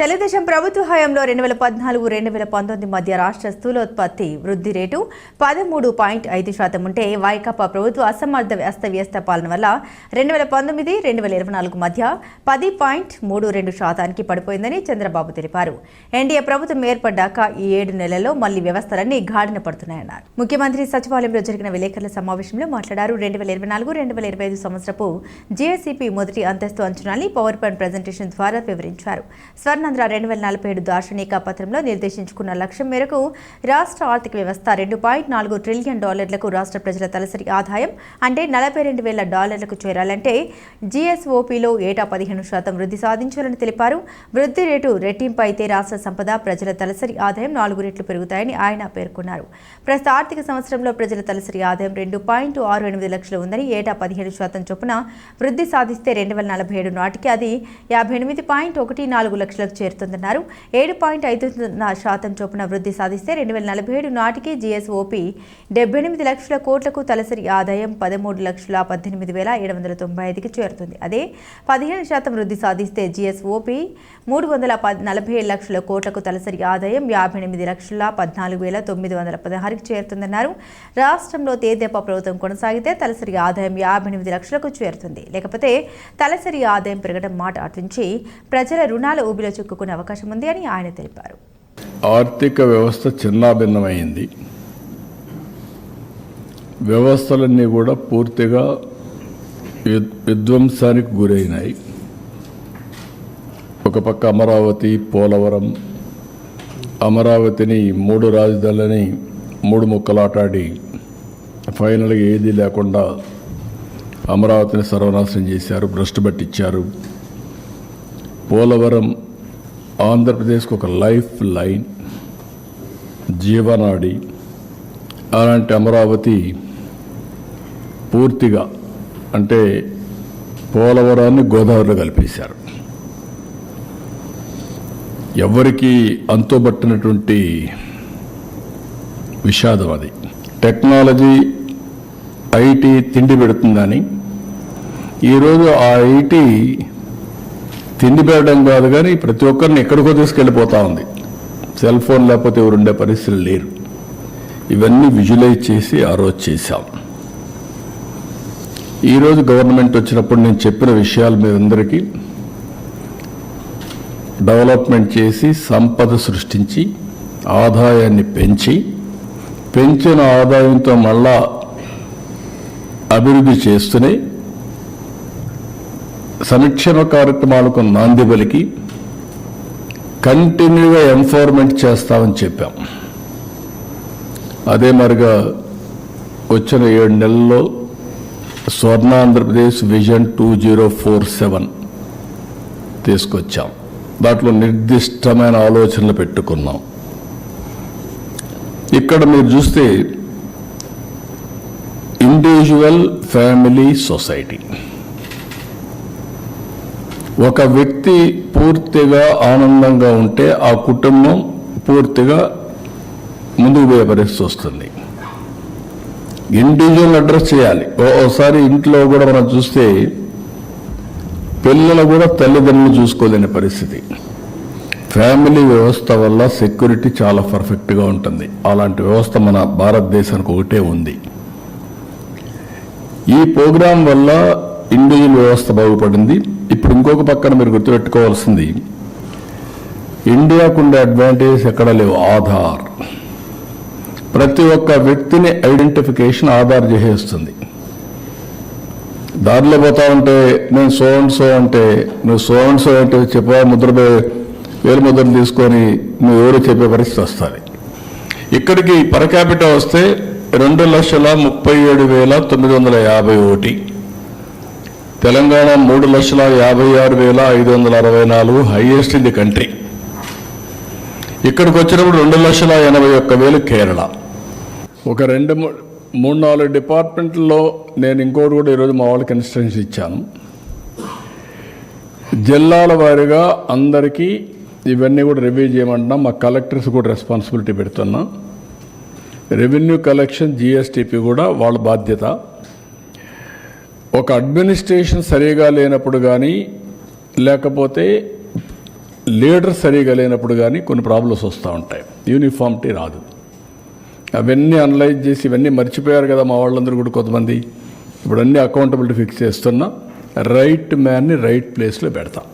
తెలుగుదేశం ప్రభుత్వ హయాంలో రెండు వేల పద్నాలుగు రెండు వేల పంతొమ్మిది మధ్య రాష్ట్ర స్థూలోత్పత్తి వృద్ధి రేటు పదమూడు పాయింట్ ఐదు శాతం ఉంటే వైకాపా ప్రభుత్వ అసమర్థ అస్తవ్యస్త పాలన వల్ల రెండు వేల పంతొమ్మిది రెండు వేల ఇరవై నాలుగు మధ్య పది పాయింట్ మూడు రెండు శాతానికి పడిపోయిందని చంద్రబాబు తెలిపారు. ఎన్డీఏ ప్రభుత్వం ఏర్పడ్డాక ఈ ఏడు నెలల్లో మళ్ళీ వ్యవస్థలన్నీ గాడిన పడుతున్నాయన్నారు. ముఖ్యమంత్రి సచివాలయంలో జరిగిన విలేకరుల సమావేశంలో మాట్లాడారు. రెండు వేల ఇరవై నాలుగు రెండు వేల ఇరవై ఐదు సంవత్సరపు జీఎస్సీపీ మొదటి అంతస్తు అంచనాల్ని పవర్ పాయింట్ ప్రజెంటేషన్ ద్వారా వివరించారు. స్వర్ణ స్వర్ణాంధ్ర రెండు వేల నలభై ఏడు దార్శనిక పత్రంలో నిర్దేశించుకున్న లక్ష్యం మేరకు రాష్ట్ర ఆర్థిక వ్యవస్థ రెండు పాయింట్ నాలుగు ట్రిలియన్ డాలర్లకు రాష్ట్ర ప్రజల తలసరి ఆదాయం అంటే నలభై రెండు వేల డాలర్లకు చేరాలంటే జీఎస్ఓపీలో ఏటా పదిహేను శాతం వృద్ధి సాధించాలని తెలిపారు. వృద్ధి రేటు రెట్టింపు అయితే రాష్ట్ర సంపద ప్రజల తలసరి ఆదాయం నాలుగు రెట్లు పెరుగుతాయని ఆయన పేర్కొన్నారు. ప్రస్తుత ఆర్థిక సంవత్సరంలో ప్రజల తలసరి ఆదాయం రెండు పాయింట్ ఆరు ఎనిమిది లక్షలు ఉందని ఏటా పదిహేడు శాతం చొప్పున వృద్ధి సాధిస్తే రెండు వేల నలభై ఏడు నాటికి అది యాభై ఎనిమిది పాయింట్ ఒకటి నాలుగు లక్షలకు చేరుతుందన్నారు. ఏడు పాయింట్ ఐదు శాతం చొప్పున వృద్ధి సాధిస్తే రెండు వేల నలభై ఏడు నాటికి జీఎస్ఓపి డెబ్బై ఎనిమిది లక్షల కోట్లకు తలసరి ఆదాయం పదమూడు లక్షల పద్దెనిమిది వేల ఏడు వందల తొంభై ఐదుకి చేరుతుంది. అదే పదిహేను శాతం వృద్ధి సాధిస్తే జీఎస్ఓపి మూడు వందల పద్ నలభై ఏడు లక్షల కోట్లకు తలసరి ఆదాయం యాభై ఎనిమిది లక్షల పద్నాలుగు వేల తొమ్మిది వందల పదహారుకి చేరుతుందన్నారు. రాష్ట్రంలో తేదేపా ప్రభుత్వం కొనసాగితే తలసరి ఆదాయం యాభై ఎనిమిది లక్షలకు చేరుతుంది. లేకపోతే తలసరి ఆదాయం పెరగడం మాట అటుంచి ప్రజల రుణాల ఊబిలో చిక్కుకునే అవకాశం ఉంది అని ఆయన తెలిపారు. ఆర్థిక వ్యవస్థ చిన్నాభిన్నమైంది వ్యవస్థలన్నీ కూడా పూర్తిగా విధ్వంసానికి గురైనాయి. ఒక పక్క అమరావతి పోలవరం అమరావతిని మూడు రాజధానులని మూడు ముక్కలాటాడి ఫైనల్గా ఏదీ లేకుండా అమరావతిని సర్వనాశనం చేశారు భ్రష్టు పట్టించారు. పోలవరం ఆంధ్రప్రదేశ్కు ఒక లైఫ్ లైన్ జీవనాడి అలాంటి అమరావతి పూర్తిగా అంటే పోలవరాన్ని గోదావరిలో కలిపేశారు. ఎవరికి అంతుబట్టినటువంటి విషాదం అది. టెక్నాలజీ ఐటీ తిండి పెడుతుందని ఈరోజు ఆ ఐటీ తిండి పెట్టడం కాదు కానీ ప్రతి ఒక్కరిని ఎక్కడికో తీసుకెళ్ళిపోతూ ఉంది. సెల్ ఫోన్ లేకపోతే ఎవరు ఉండే పరిస్థితులు లేరు. ఇవన్నీ విజువలైజ్ చేసి ఆ రోజు చేశాం. ఈరోజు గవర్నమెంట్ వచ్చినప్పుడు నేను చెప్పిన విషయాలు మీ అందరికీ డెవలప్మెంట్ చేసి సంపద సృష్టించి ఆదాయాన్ని పెంచి పెంచిన ఆదాయంతో మళ్ళా అభివృద్ధి చేస్తూనే సంక్షేమ కార్యక్రమాలకు నాంది పలికి కంటిన్యూగా ఎన్ఫోర్మెంట్ చేస్తామని చెప్పాం. అదే మరిగా వచ్చిన ఏడు నెలల్లో Swarna Andhra Pradesh vision two zero four seven తీసుకొచ్చాం. దాంట్లో నిర్దిష్టమైన ఆలోచనలు పెట్టుకున్నాం. ఇక్కడ మీరు చూస్తే ఇండివిజువల్ ఫ్యామిలీ సొసైటీ ఒక వ్యక్తి పూర్తిగా ఆనందంగా ఉంటే ఆ కుటుంబం పూర్తిగా ముందుకు పోయే పరిస్థితి వస్తుంది. ఇండివిజువల్ అడ్రస్ చేయాలి. ఓసారి ఇంట్లో కూడా మనం చూస్తే పిల్లలు కూడా తల్లిదండ్రులు చూసుకోలేని పరిస్థితి. ఫ్యామిలీ వ్యవస్థ వల్ల సెక్యూరిటీ చాలా పర్ఫెక్ట్గా ఉంటుంది. అలాంటి వ్యవస్థ మన భారతదేశానికి ఒకటే ఉంది. ఈ ప్రోగ్రాం వల్ల ఇండివిజువల్ వ్యవస్థ బాగుపడింది. ఇప్పుడు ఇంకొక పక్కన మీరు గుర్తుపెట్టుకోవాల్సింది. ఇండియాకు ఉండే అడ్వాంటేజ్ ఎక్కడ లేవు? ఆధార్. ప్రతి ఒక్క వ్యక్తిని ఐడెంటిఫికేషన్ ఆధార్ చేసేస్తుంది. దారిలో పోతా ఉంటే నేను సో అండ్ సో అంటే నువ్వు సో అండ్ సో అంటే చెప్పా ముద్ర వేలు ముద్రలు తీసుకొని నువ్వు ఎవరు చెప్పే పరిస్థితి వస్తుంది. ఇక్కడికి పర్ క్యాపిటల్ వస్తే రెండు లక్షల ముప్పై ఏడు వేల తొమ్మిది వందల యాభై ఒకటి. తెలంగాణ మూడు లక్షల యాభై ఆరు వేల ఐదు వందల అరవై నాలుగు హైయెస్ట్ ఇన్ ది కంట్రీ. ఇక్కడికి వచ్చినప్పుడు రెండు లక్షల ఎనభై ఒక్క వేలు కేరళ. ఒక రెండు మూడు నాలుగు డిపార్ట్మెంట్లో నేను ఇంకోటి కూడా ఈరోజు మా వాళ్ళకి ఇన్స్ట్రక్షన్స్ ఇచ్చాను. జిల్లాల వారీగా అందరికీ ఇవన్నీ కూడా రివ్యూ చేయమంటున్నాం. మా కలెక్టర్స్ కూడా రెస్పాన్సిబిలిటీ పెడుతున్నాం. రెవెన్యూ కలెక్షన్ జిఎస్టిపి కూడా వాళ్ళ బాధ్యత. ఒక అడ్మినిస్ట్రేషన్ సరిగా లేనప్పుడు కానీ లేకపోతే లీడర్ సరిగా లేనప్పుడు కానీ కొన్ని ప్రాబ్లమ్స్ వస్తూ ఉంటాయి. యూనిఫామిటీ రాదు. అవన్నీ అనలైజ్ చేసి ఇవన్నీ మర్చిపోయారు కదా మా వాళ్ళందరూ కూడా కొంతమంది. ఇప్పుడు అన్ని అకౌంటబిలిటీ ఫిక్స్ చేస్తున్నా రైట్ మ్యాన్ని రైట్ ప్లేస్లో పెడతాం.